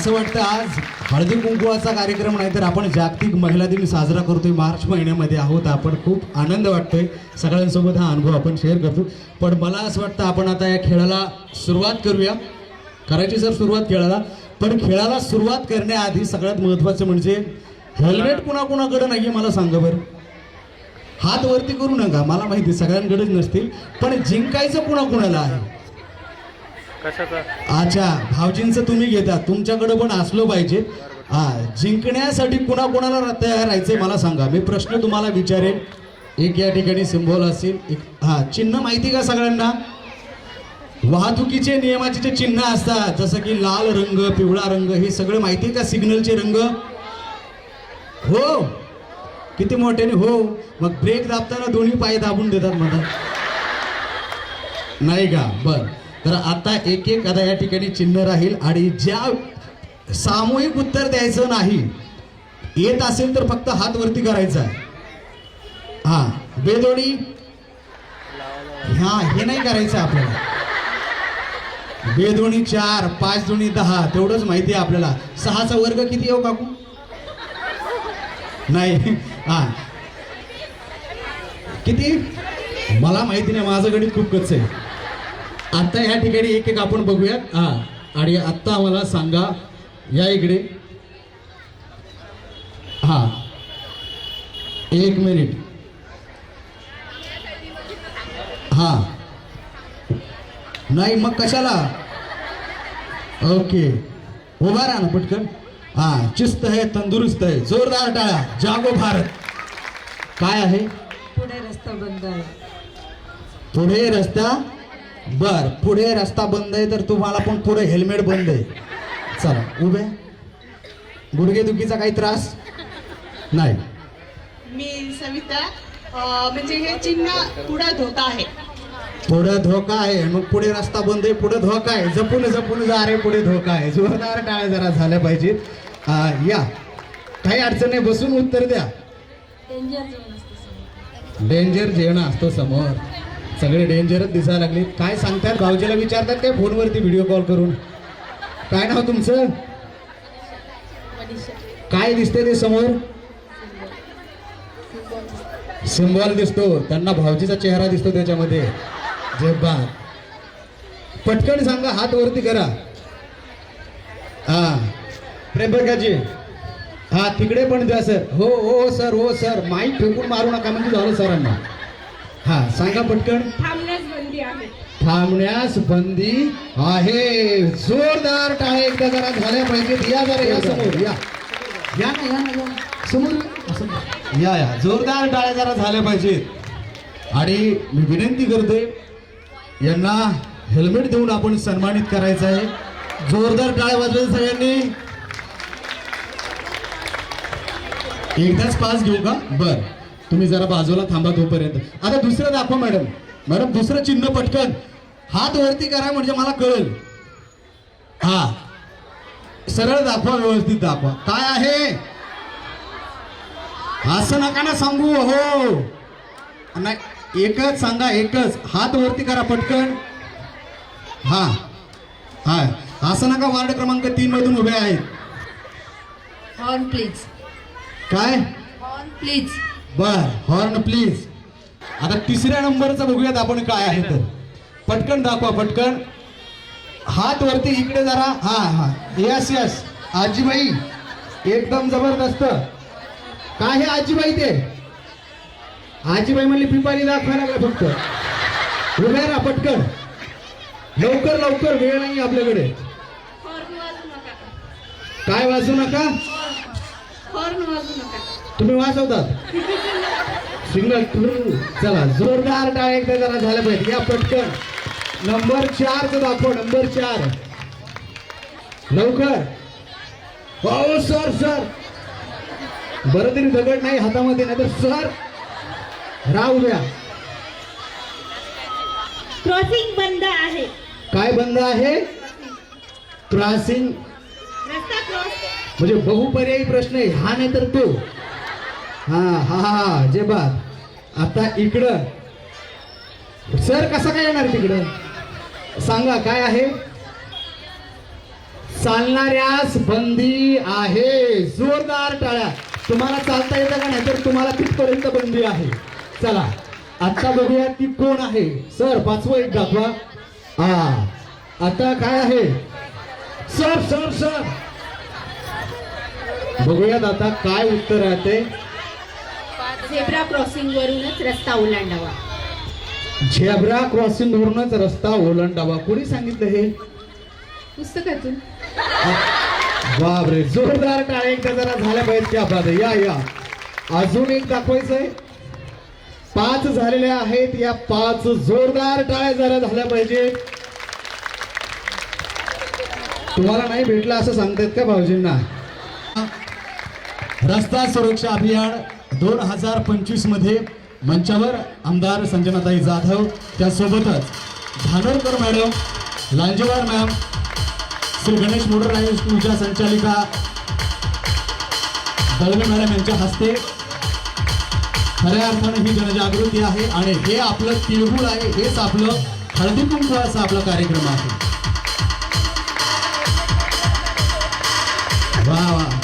असं वाटतं आज हळदी कुंकुवाचा कार्यक्रम नाही तर आपण जागतिक महिला दिन साजरा करतोय. मार्च महिन्यामध्ये आहोत आपण. खूप आनंद वाटतोय. सगळ्यांसोबत हा अनुभव आपण शेअर करतो. पण मला असं वाटतं आपण आता या खेळाला सुरुवात करूया. करायची सर सुरुवात खेळाला. पण खेळाला सुरुवात करण्याआधी सगळ्यात महत्त्वाचं म्हणजे हेल्मेट कुणाकुणाकडे नाही आहे मला सांगा बरं. हात वरती करू नका. मला माहिती सगळ्यांकडेच नसतील. पण जिंकायचं कुणा कुणाला आहे? अच्छा भावजींचं तुम्ही घेता. तुमच्याकडे पण असलो पाहिजे. हा जिंकण्यासाठी कुणा कुणाला तयार राहायचंय मला सांगा. मी प्रश्न तुम्हाला विचारेन. एक या ठिकाणी सिम्बॉल असेल. एक हा चिन्ह माहिती का सगळ्यांना? वाहतुकीचे नियमाचे जे चिन्ह असतात जसं की लाल रंग पिवळा रंग हे सगळं माहिती आहे का सिग्नलचे रंग? हो. किती मोठ्याने हो. मग ब्रेक दाबताना दोन्ही पाय दाबून देतात मला नाही का? बर. तर आता एक एक आता या ठिकाणी चिन्ह राहील आणि ज्या सामूहिक उत्तर द्यायचं नाही येत असेल तर फक्त हात वरती करायचा हा बेदोडी. हा हे नाही करायचं आपल्याला. बेदोणी चार पाच दोणी दहा तेवढंच माहिती आहे आपल्याला. सहाचा वर्ग किती येऊ हो काकू? नाही. हा. किती? मला माहिती नाही माझं गणित खूप कच्च आहे. आता या ठिकाणी एक एक आपण बघूयात. हा आणि आत्ता मला सांगा या इकडे. हा. एक मिनिट. हा. नाही मग कशाला? ओके. उभा राहा ना पटकन. हा चिस्त आहे तंदुरुस्त आहे. जोरदार टाळा जागो भारत. काय आहे? पुढे रस्ता बंद आहे. पुढे रस्ता बर पुढे रस्ता बंद आहे तर तुम्हाला पण पुढे हेल्मेट बंद आहे. चला उभे. गुडघे दुखीचा काही त्रास? नाही. मी सविता अं, म्हणजे हे चिन्ह पुढे धोका आहे. पुढं धोका आहे. मग पुढे रस्ता बंद आहे पुढे धोका आहे. जपून जपून जा रे पुढे धोका आहे. जोरदार टाळ्या जरा झाल्या पाहिजेत. हा, या. काही अडचण नाही बसून उत्तर द्या. डेंजर झोन असतो समोर. डेंजर जेवण असतो समोर. सगळे डेंजरच दिसायला लागले. काय सांगतात भाऊजीला विचारतात काय? फोनवरती व्हिडिओ कॉल करून. काय नाव तुमचं? काय दिसते ते समोर? सिम्बॉल दिसतो. त्यांना भाऊजीचा चेहरा दिसतो त्याच्यामध्ये. जे बा. पटकन सांगा हात वरती करा. हा. प्रेम प्रकाशजी हा तिकडे पण द्या सर. हो हो सर हो सर. माईक ठोकून मारू नका म्हणजे झालं सरांना. हा सांगा पटकन. थांबण्यास बंदी आहे. थांबण्यास बंदी आहे. जोरदार टाळे एकदा जरा झाल्या पाहिजेत. या जरा या समोर या. या ना या ना या. समोर या. असं. या या. जोरदार टाळ्या जरा झाल्या पाहिजेत. आणि मी विनंती करतोय यांना हेल्मेट देऊन आपण सन्मानित करायचं आहे. जोरदार टाळ्या वाजवायचं सगळ्यांनी. एकदाच पास घेऊ का? बर. तुम्ही जरा बाजूला थांबा तोपर्यंत. आता दुसरं दाखवा मॅडम. मॅडम दुसरं चिन्ह पटकन. हात वरती करा म्हणजे मला कळेल. हा. सरळ दाखवा व्यवस्थित दाखवा. काय आहे? असं नका ना सांगू हो. नाही एकच सांगा एकच. हात वरती करा पटकन. हा. हा. असं नका वार्ड क्रमांक तीन मधून उभे आहेत. हॉर्न प्लीज काय? हॉर्न प्लीज बर हॉर्न प्लीज आता तिसऱ्या नंबरचा बघूयात आपण काय आहे तर. पटकन दाखवा पटकन. हात वरती इकडे जरा. हा हा. यस यस आजीबाई एकदम जबरदस्त. काय हे आजीबाई ते? आजीबाई म्हणली पिपारी दाखवायला लागला फक्त. उभ्या राहा पटकन. लवकर लवकर वेळ नाही आपल्याकडे. काय वाचू नका? हॉर्न वाजू नका. तुम्ही वाचवतात सिग्नल चला जोरदार टाळ एकदा जरा झालं पाहिजे या पटकन. नंबर चार दाखव नंबर चार. लवकर. हो सर सर बरं तरी दगड नाही हातामध्ये नाही तर सर राहू द्या. क्रॉसिंग बंद आहे. काय बंद आहे? क्रॉसिंग म्हणजे बहुपर्यायी प्रश्न आहे. हा नाही तर तो. हा हा हा जे बा. आता इकडं. सर कसा काय येणार तिकडं? सांगा काय आहे? चालणाऱ्यास बंदी आहे. जोरदार टाळ्या. तुम्हाला चालता येतं का नाही तर तुम्हाला तिथपर्यंत बंदी आहे. चला आता बघूया ती कोण आहे. सर पाचवं एक दाखवा. हा आता काय आहे? Sir sir sir. बघूयात आता काय उत्तर राहते. झेब्रा क्रॉसिंग वरूनच रस्ता ओलांडावा. झेब्रा क्रॉसिंग वरूनच रस्ता ओलांडावा. कोणी सांगितलं हे? पुस्तकातून. बापरे जोरदार टाळे एकदा जरा झाल्या पाहिजेत त्या बाद या या. अजून एक दाखवायचंय पाच झालेल्या आहेत. या पाच जोरदार टाळ्या जरा झाल्या पाहिजे तुम्हाला नाही भेटलं असं सांगतायत का भाऊजींना? रस्ता सुरक्षा अभियान दोन हजार पंचवीसमध्ये मंचावर आमदार संजनाताई जाधव त्यासोबतच Dhanorkar madam Lanjewar ma'am Shri Ganesh motor आणि स्कूलच्या संचालिका दळवी मॅडम यांच्या हस्ते खऱ्या अर्थानं ही जनजागृती आहे आणि हे आपलं तिळगुळ आहे हेच आपलं हळदी कुंकवाचा आपला कार्यक्रम आहे. वा वा.